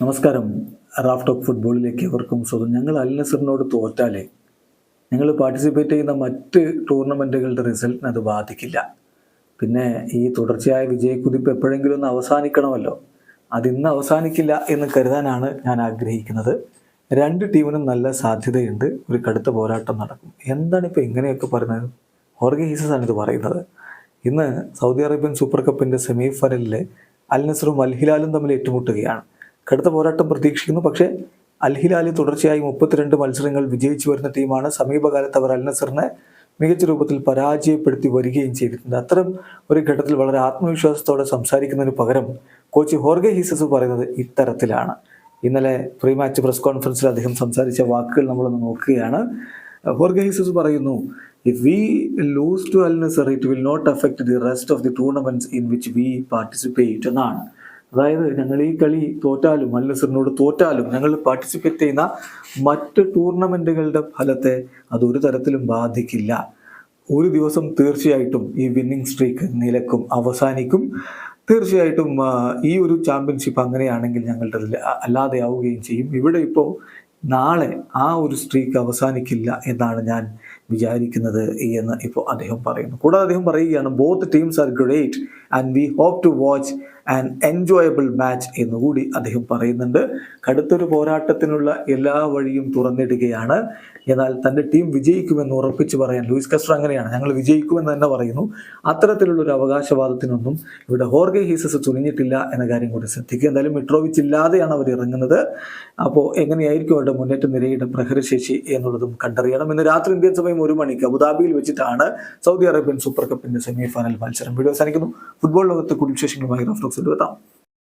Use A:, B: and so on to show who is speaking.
A: നമസ്കാരം. Raf talk ഫുട്ബോളിലേക്ക് എവർക്കും സ്വന്തം ഞങ്ങൾ അൽ നസറിനോട് തോറ്റാലേ ഞങ്ങൾ പാർട്ടിസിപ്പേറ്റ് ചെയ്യുന്ന മറ്റ് ടൂർണമെന്റുകളുടെ റിസൾട്ടിനെ അത് ബാധിക്കില്ല. പിന്നെ ഈ തുടർച്ചയായ വിജയക്കുതിപ്പ് എപ്പോഴെങ്കിലും ഒന്ന് അവസാനിക്കണമല്ലോ? അതിന്ന് അവസാനിക്കില്ല എന്ന് കരുതാനാണ് ഞാൻ ആഗ്രഹിക്കുന്നത്. രണ്ട് ടീമിനും നല്ല സാധ്യതയുണ്ട്. ഒരു കടുത്ത പോരാട്ടം നടക്കും. എന്താണ് ഇപ്പോൾ ഇങ്ങനെയൊക്കെ പറയുന്നത്? ഹോർഗെ ഇത് പറയുന്നത്. ഇന്ന് സൗദി അറേബ്യൻ സൂപ്പർ കപ്പിന്റെ സെമി ഫൈനലിൽ അൽ നസറും അൽ ഹിലാലും തമ്മിൽ ഏറ്റുമുട്ടുകയാണ്. കടുത്ത പോരാട്ടം പ്രതീക്ഷിക്കുന്നു. പക്ഷേ അൽഹിലാലി തുടർച്ചയായി മുപ്പത്തിരണ്ട് മത്സരങ്ങൾ വിജയിച്ചു വരുന്ന ടീമാണ് സമീപകാലത്ത് അവർ അൽനസറിനെ മികച്ച രൂപത്തിൽ പരാജയപ്പെടുത്തി വരികയും ചെയ്തിട്ടുണ്ട്. അത്തരം ഒരു ഘട്ടത്തിൽ വളരെ ആത്മവിശ്വാസത്തോടെ സംസാരിക്കുന്നതിന് പകരം കോച്ച് ഹോർഗെ ഹീസസ് പറയുന്നത് ഇത്തരത്തിലാണ്. ഇന്നലെ പ്രീ മാച്ച് പ്രസ് കോൺഫറൻസിൽ അദ്ദേഹം സംസാരിച്ച വാക്കുകൾ നമ്മളൊന്ന് നോക്കുകയാണ്. ഹോർഗെ ഹീസസ് പറയുന്നു if we lose to Al Nassr it will not affect the rest of the tournaments in which we participate എന്നാണ്. അതായത് ഞങ്ങൾ ഈ കളി തോറ്റാലും അൽ നസറിനോട് തോറ്റാലും ഞങ്ങൾ പാർട്ടിസിപ്പേറ്റ് ചെയ്യുന്ന മറ്റ് ടൂർണമെന്റുകളുടെ ഫലത്തെ അത് ഒരു തരത്തിലും ബാധിക്കില്ല. ഒരു ദിവസം തീർച്ചയായിട്ടും ഈ വിന്നിംഗ് സ്ട്രീക്ക് നിലക്കും അവസാനിക്കും. തീർച്ചയായിട്ടും ഈ ഒരു ചാമ്പ്യൻഷിപ്പ് അങ്ങനെയാണെങ്കിൽ ഞങ്ങളുടെ അല്ലാതെ ആവുകയും ചെയ്യും. ഇവിടെ ഇപ്പോൾ നാളെ ആ ഒരു സ്ട്രീക്ക് അവസാനിക്കില്ല എന്നാണ് ഞാൻ വിചാരിക്കുന്നത് എന്ന് ഇപ്പോൾ അദ്ദേഹം പറയുന്നു. കൂടാതെ അദ്ദേഹം പറയുകയാണ് both teams are great and we hope to watch and enjoyable match എന്നുകൂടി അദ്ദേഹം പറയുന്നുണ്ട്. കടുത്തൊരു പോരാട്ടത്തിനുള്ള എല്ലാ വഴിയും തുറന്നിടുകയാണ്. എന്നാൽ തന്റെ ടീം വിജയിക്കുമെന്ന് ഉറപ്പിച്ച് പറയാൻ ലൂയിസ് കസ്റ്റർ അങ്ങനെയാണ്. ഞങ്ങൾ വിജയിക്കുമെന്ന് തന്നെ പറയുന്നു. അത്തരത്തിലുള്ളൊരു അവകാശവാദത്തിനൊന്നും ഇവിടെ ഹോർഗെ ഹീസസ് തുനിഞ്ഞിട്ടില്ല എന്ന കാര്യം കൂടി ശ്രദ്ധിക്കുക. എന്തായാലും മിട്രോവിച്ച് ഇല്ലാതെയാണ് അവർ ഇറങ്ങുന്നത്. അപ്പോൾ എങ്ങനെയായിരിക്കും അവരുടെ മുന്നേറ്റ നിരയുടെ പ്രഹരശേഷി എന്നുള്ളതും കണ്ടറിയണം. ഇന്ന് രാത്രി ഇന്ത്യൻ സമയം ഒരു മണിക്ക് അബുദാബിയിൽ വെച്ചിട്ടാണ് സൗദി അറേബ്യൻ സൂപ്പർ കപ്പിന്റെ സെമി ഫൈനൽ മത്സരം. വീഡിയോ അവസാനിക്കുന്നു. ഫുട്ബോൾ ലോകത്തെ കൂടുതൽ വിശേഷങ്ങളുമായി റഫ്ലോക്സ് എത്താം